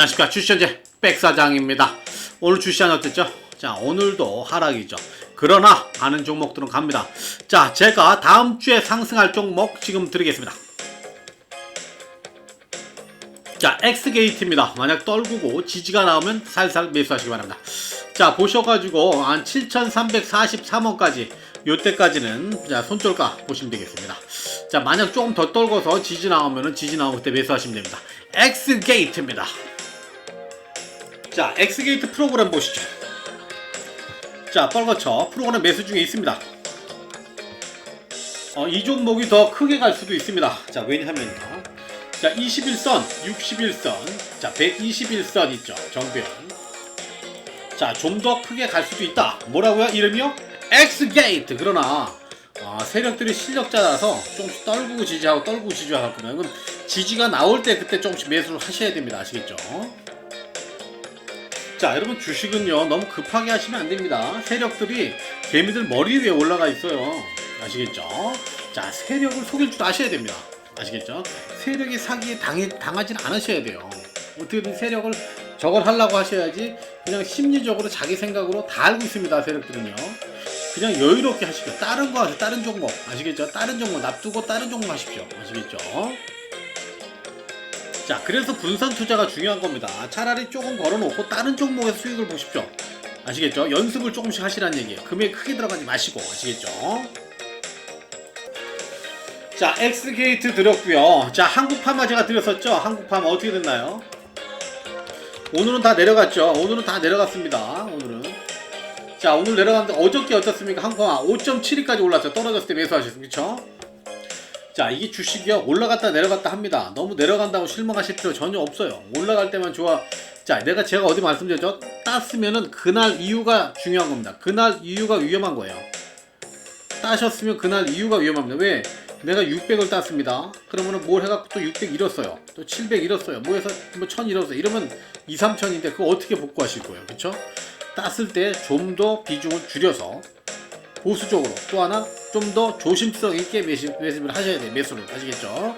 안녕하십니까. 주시현재 백사장입니다. 오늘 주시한 어땠죠? 자 오늘도 하락이죠. 그러나 많은 종목들은 갑니다. 자 제가 다음 주에 상승할 종목 지금 드리겠습니다. 자 X게이트입니다. 만약 떨구고 지지가 나오면 살살 매수하시기 바랍니다. 자 보셔가지고 한 7343원까지 요때까지는 자 손절가 보시면 되겠습니다. 자 만약 조금 더 떨궈서 지지 나오면은 지지 나오면 그때 매수하시면 됩니다. X게이트입니다 자, 엑스게이트 프로그램 보시죠. 자, 빨갛죠? 프로그램 매수 중에 있습니다. 어, 이 종목이 더 크게 갈 수도 있습니다. 자, 왜냐하면요. 자, 21선, 61선, 자, 121선 있죠. 정변. 자, 좀 더 크게 갈 수도 있다. 뭐라고요? 이름이요? 엑스게이트. 그러나, 아, 세력들이 실력자라서 조금씩 떨구고 지지하고 떨구고 지지하고 그러면 지지가 나올 때 그때 조금씩 매수를 하셔야 됩니다. 아시겠죠? 자 여러분 주식은요 너무 급하게 하시면 안 됩니다. 세력들이 개미들 머리 위에 올라가 있어요. 아시겠죠? 자 세력을 속일 줄 아셔야 됩니다. 아시겠죠? 세력이 사기에 당해, 당하진 않으셔야 돼요. 어떻게든 세력을 저걸 하려고 하셔야지 그냥 심리적으로 자기 생각으로 다 알고 있습니다 세력들은요. 그냥 여유롭게 하십시오. 다른 거 하세요. 다른 종목. 아시겠죠? 다른 종목 납두고 다른 종목 하십시오. 아시겠죠 자, 그래서 분산 투자가 중요한 겁니다. 차라리 조금 걸어놓고 다른 종목에서 수익을 보십시오. 아시겠죠? 연습을 조금씩 하시라는 얘기예요. 금액 크게 들어가지 마시고 아시겠죠? 자, 엑스게이트 드렸고요. 자, 한국파마 제가 드렸었죠? 한국파마 어떻게 됐나요? 오늘은 다 내려갔죠? 오늘은 다 내려갔습니다. 오늘은. 자, 오늘 내려갔는데 어저께 어떻습니까? 한국파마 5.72까지 올랐어요. 떨어졌을 때 매수하셨습니다. 그쵸? 자 이게 주식이요. 올라갔다 내려갔다 합니다. 너무 내려간다고 실망하실 필요 전혀 없어요. 올라갈 때만 좋아. 자 내가 제가 어디 말씀드렸죠? 땄으면은 그날 이유가 중요한 겁니다. 그날 이유가 위험한 거예요. 따셨으면 그날 이유가 위험합니다. 왜? 내가 600을 땄습니다. 그러면은 뭘 해갖고 또 600 잃었어요? 또 700 잃었어요? 뭐 해서 뭐 1000 잃었어요? 이러면 2, 3000인데 그거 어떻게 복구하실 거예요? 그쵸? 땄을 때 좀 더 비중을 줄여서 보수적으로. 또 하나 좀 더 조심성 있게 매집, 매집을 하셔야 돼요. 매수를 아시겠죠?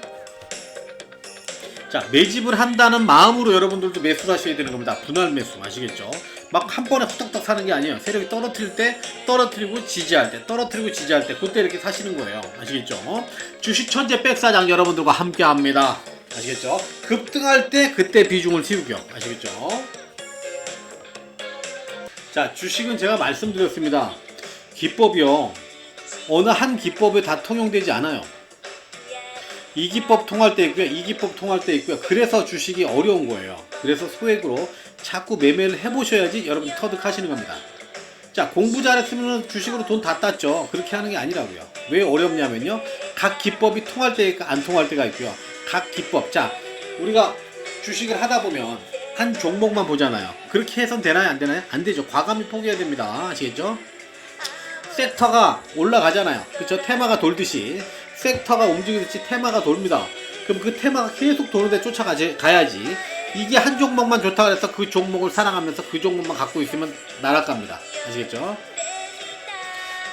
자 매집을 한다는 마음으로 여러분들도 매수를 하셔야 되는 겁니다. 분할 매수 아시겠죠? 막 한 번에 후딱딱 사는 게 아니에요. 세력이 떨어뜨릴 때 떨어뜨리고 지지할 때 떨어뜨리고 지지할 때 그때 이렇게 사시는 거예요. 아시겠죠? 주식 천재 백사장 여러분들과 함께 합니다. 아시겠죠? 급등할 때 그때 비중을 틔우겨. 아시겠죠? 자 주식은 제가 말씀드렸습니다 기법이요. 어느 한 기법에 다 통용되지 않아요. 이 기법 통할 때 있고요. 이 기법 통할 때 있고요. 그래서 주식이 어려운 거예요. 그래서 소액으로 자꾸 매매를 해보셔야지 여러분 터득하시는 겁니다. 자, 공부 잘했으면 주식으로 돈 다 땄죠. 그렇게 하는 게 아니라고요. 왜 어렵냐면요. 각 기법이 통할 때가 있고 안 통할 때가 있고요. 각 기법. 자, 우리가 주식을 하다 보면 한 종목만 보잖아요. 그렇게 해선 되나요? 안 되나요? 안 되죠. 과감히 포기해야 됩니다. 아시겠죠? 섹터가 올라가잖아요. 그쵸? 테마가 돌듯이 섹터가 움직이듯이 테마가 돌입니다. 그럼 그 테마가 계속 도는데 쫓아가야지. 이게 한 종목만 좋다 그래서 그 종목을 사랑하면서 그 종목만 갖고 있으면 날아갑니다. 아시겠죠?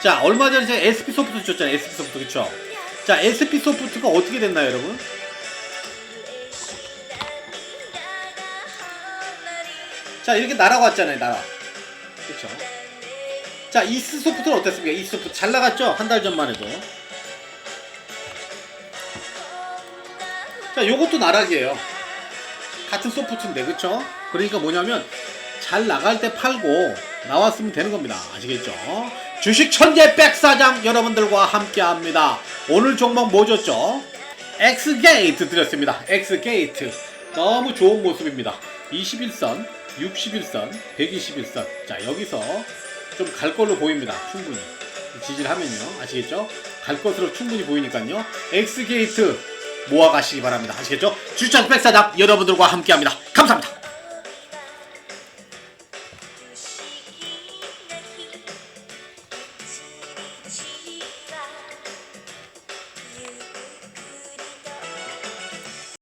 자, 얼마 전에 제가 SP 소프트 줬잖아요. SP 소프트 그쵸? 자, SP 소프트가 어떻게 됐나요, 여러분? 자, 이렇게 날아갔잖아요, 날아. 그쵸? 자, 이스 소프트는 어땠습니까? 이스 소프트 잘 나갔죠? 한 달 전만 해도. 자, 요것도 나락이에요. 같은 소프트인데, 그쵸? 그러니까 뭐냐면, 잘 나갈 때 팔고, 나왔으면 되는 겁니다. 아시겠죠? 주식 천재 백사장 여러분들과 함께 합니다. 오늘 종목 뭐 줬죠? 엑스게이트 드렸습니다. 엑스게이트. 너무 좋은 모습입니다. 21선, 61선, 121선. 자, 여기서 좀 갈 걸로 보입니다. 충분히. 지지를 하면요. 아시겠죠? 갈 것으로 충분히 보이니까요. 엑스게이트 모아가시기 바랍니다. 아시겠죠? 주천 백사장 여러분들과 함께 합니다. 감사합니다.